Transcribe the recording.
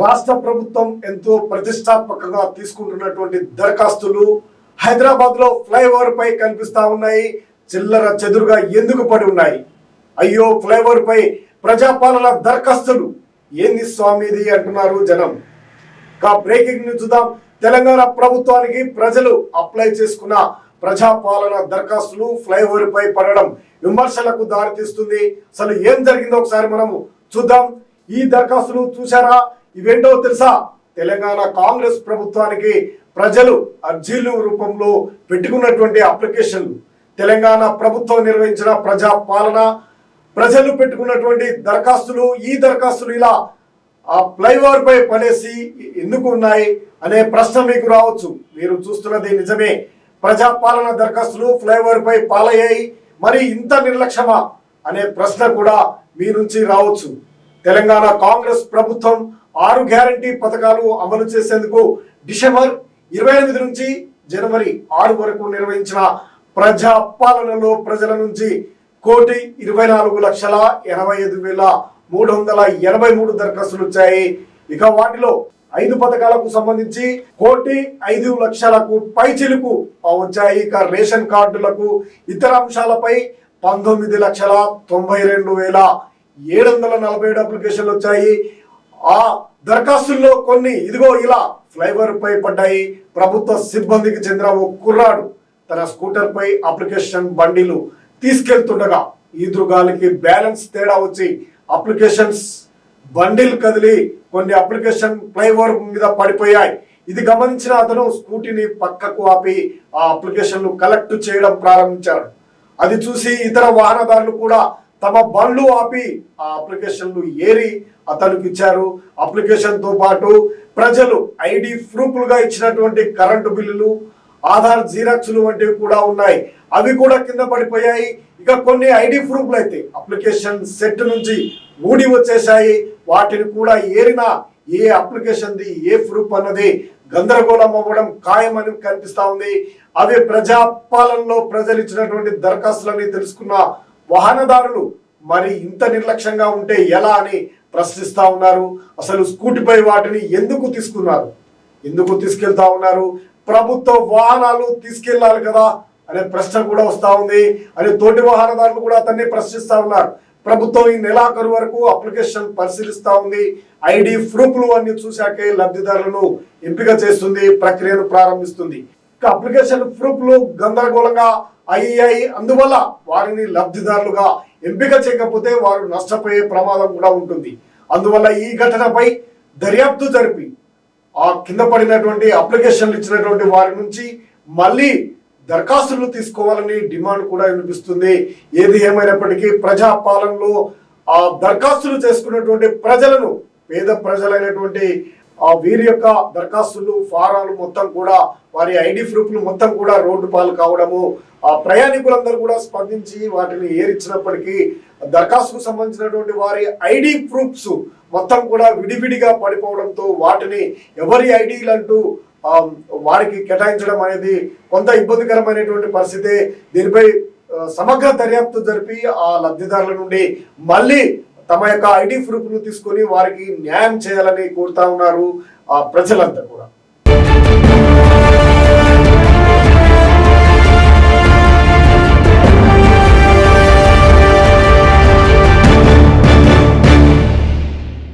రాష్ట్ర ప్రభుత్వం ఎంతో ప్రతిష్టాత్మకంగా తీసుకుంటున్నటువంటి దరఖాస్తులు హైదరాబాద్లో ఫ్లైఓవర్ పై కనిపిస్తా ఉన్నాయి. చిల్లర చెదురుగా ఎందుకు పడి ఉన్నాయి? అయ్యో ఫ్లైఓవర్ పై ప్రజాపాలన దరఖాస్తులు. ఏంది స్వామిది అంటున్నారు జనం. కా బ్రేకింగ్ న్యూస్ చూద్దాం. తెలంగాణ ప్రభుత్వానికి ప్రజలు అప్లై చేసుకున్న ప్రజాపాలన దరఖాస్తులు ఫ్లైఓవర్ పై పడడం విమర్శలకు దారితీస్తుంది. అసలు ఏం జరిగిందో ఒకసారి మనము చూద్దాం. ఈ దరఖాస్తులు చూసారా ఇవేంటో తెలుసా? తెలంగాణ కాంగ్రెస్ ప్రభుత్వానికి ప్రజలు అర్జీల రూపంలో పెట్టుకున్నటువంటి అప్లికేషన్లు. తెలంగాణ ప్రభుత్వం నిర్వహించిన ప్రజా పాలన ప్రజలు పెట్టుకున్నటువంటి దరఖాస్తులు ఈ దరఖాస్తులు ఇలా ఆ ఫ్లైఓవర్ పై పడేసి ఎందుకు ఉన్నాయి అనే ప్రశ్న మీకు రావచ్చు. మీరు చూస్తున్నది నిజమే. ప్రజాపాలన దరఖాస్తులు ఫ్లైఓవర్ పై పాలయ్యాయి. మరి ఇంత నిర్లక్ష్యమా? అనే ప్రశ్న కూడా మీ నుంచి రావచ్చు. తెలంగాణ కాంగ్రెస్ ప్రభుత్వం ఆరు గ్యారంటీ పథకాలు అమలు చేసేందుకు డిసెంబర్ ఇరవై ఎనిమిది నుంచి జనవరి ఆరు వరకు నిర్వహించిన ప్రజా పాలనలో ప్రజల నుంచి కోటి ఇరవై నాలుగు లక్షల ఎనభై ఐదు వేల మూడు వందల ఎనభై మూడు దరఖాస్తులు వచ్చాయి. ఇక వాటిలో ఐదు పథకాలకు సంబంధించి కోటి ఐదు లక్షలకు పైచిలుకు వచ్చాయి. ఇక రేషన్ కార్డులకు ఇతర అంశాలపై పంతొమ్మిది లక్షల తొంభై రెండు వేల ఏడు వందల నలభై ఏడు అప్లికేషన్లు వచ్చాయి. ఆ దరఖాస్తుల్లో కొన్ని ఇదిగో ఇలా ఫ్లైఓవర్ పై పడ్డాయి. ప్రభుత్వ సిబ్బందికి చెందిన ఓ కుర్రాడు తన స్కూటర్ పై అప్లికేషన్ బండిలు తీసుకెళ్తుండగా ఈదురుగాలికి బ్యాలెన్స్ తేడా వచ్చి అప్లికేషన్స్ బండిల్ కదిలి కొన్ని అప్లికేషన్ ఫ్లైఓవర్ మీద పడిపోయాయి. ఇది గమనించిన అతను స్కూటీని పక్కకు ఆపి ఆ అప్లికేషన్లు కలెక్ట్ చేయడం ప్రారంభించాడు. అది చూసి ఇతర వాహనదారులు కూడా తమ బండ్లు ఆపి ఆ అప్లికేషన్లు ఏరి అతనికి ఇచ్చారు. అప్లికేషన్తో పాటు ప్రజలు ఐడి ప్రూఫ్లుగా ఇచ్చినటువంటి కరెంటు బిల్లులు ఆధార్ జీరాక్స్లు వంటివి కూడా ఉన్నాయి. అవి కూడా కింద పడిపోయాయి. ఇక కొన్ని ఐడి ప్రూఫ్లు అయితే అప్లికేషన్ సెట్ నుంచి ఊడి వచ్చేసాయి వాటిని కూడా ఏరినా ఏ అప్లికేషన్ది ఏ ప్రూఫ్ అన్నది గందరగోళం అవ్వడం ఖాయమని కనిపిస్తా ఉంది. అవి ప్రజాపాలనలో ప్రజలు ఇచ్చినటువంటి దరఖాస్తులని తెలుసుకున్న వాహనదారులు మరి ఇంత నిర్లక్ష్యంగా ఉంటే ఎలా అని ప్రశ్నిస్తా ఉన్నారు. అసలు స్కూటీపై వాటిని ఎందుకు తీసుకున్నారు? ఎందుకు తీసుకెళ్తా ఉన్నారు? ప్రభుత్వ వాహనాలు తీసుకెళ్ళాలి కదా అనే ప్రశ్న కూడా వస్తా ఉంది. అనే తోటి వాహనదారులు కూడా అతన్ని ప్రశ్నిస్తా ఉన్నారు. ప్రభుత్వం ఈ నెలాఖరు వరకు అప్లికేషన్ పరిశీలిస్తా ఉంది. ఐడి ప్రూఫ్లు అన్ని చూశాకే లబ్ధిదారులను ఎంపిక చేస్తుంది ప్రక్రియను ప్రారంభిస్తుంది. అప్లికేషన్ ప్రూఫ్లు గందరగోళంగా అయ్యాయి. అందువల్ల వారిని లబ్ధిదారులుగా ఎంపిక చేయకపోతే వారు నష్టపోయే ప్రమాదం కూడా ఉంటుంది. అందువల్ల ఈ ఘటనపై దర్యాప్తు జరిపి ఆ కింద పడినటువంటి అప్లికేషన్లు ఇచ్చినటువంటి వారి నుంచి మళ్ళీ దరఖాస్తులు తీసుకోవాలని డిమాండ్ కూడా వినిపిస్తుంది. ఏది ఏమైనప్పటికీ ప్రజా పాలనలో ఆ దరఖాస్తులు చేసుకున్నటువంటి ప్రజలను పేద ప్రజలైనటువంటి వీరి యొక్క దరఖాస్తులు ఫారాలు మొత్తం కూడా వారి ఐడి ప్రూఫ్లు మొత్తం కూడా రోడ్డు పాలు కావడము ఆ ప్రయాణికులందరూ కూడా స్పందించి వాటిని ఏరిచ్చినప్పటికీ దరఖాస్తుకు సంబంధించినటువంటి వారి ఐడి ప్రూఫ్స్ మొత్తం కూడా విడివిడిగా పడిపోవడంతో వాటిని ఎవరి ఐడీలు అంటూ వారికి కేటాయించడం అనేది కొంత ఇబ్బందికరమైనటువంటి పరిస్థితి దీనిపై సమగ్ర దర్యాప్తు జరిపి ఆ లబ్ధిదారుల నుండి మళ్ళీ తమ యొక్క ఐడి ప్రూఫ్ను తీసుకొని వారికి న్యాయం చేయాలని కోరుతా ఉన్నారు ఆ ప్రజలంతా కూడా.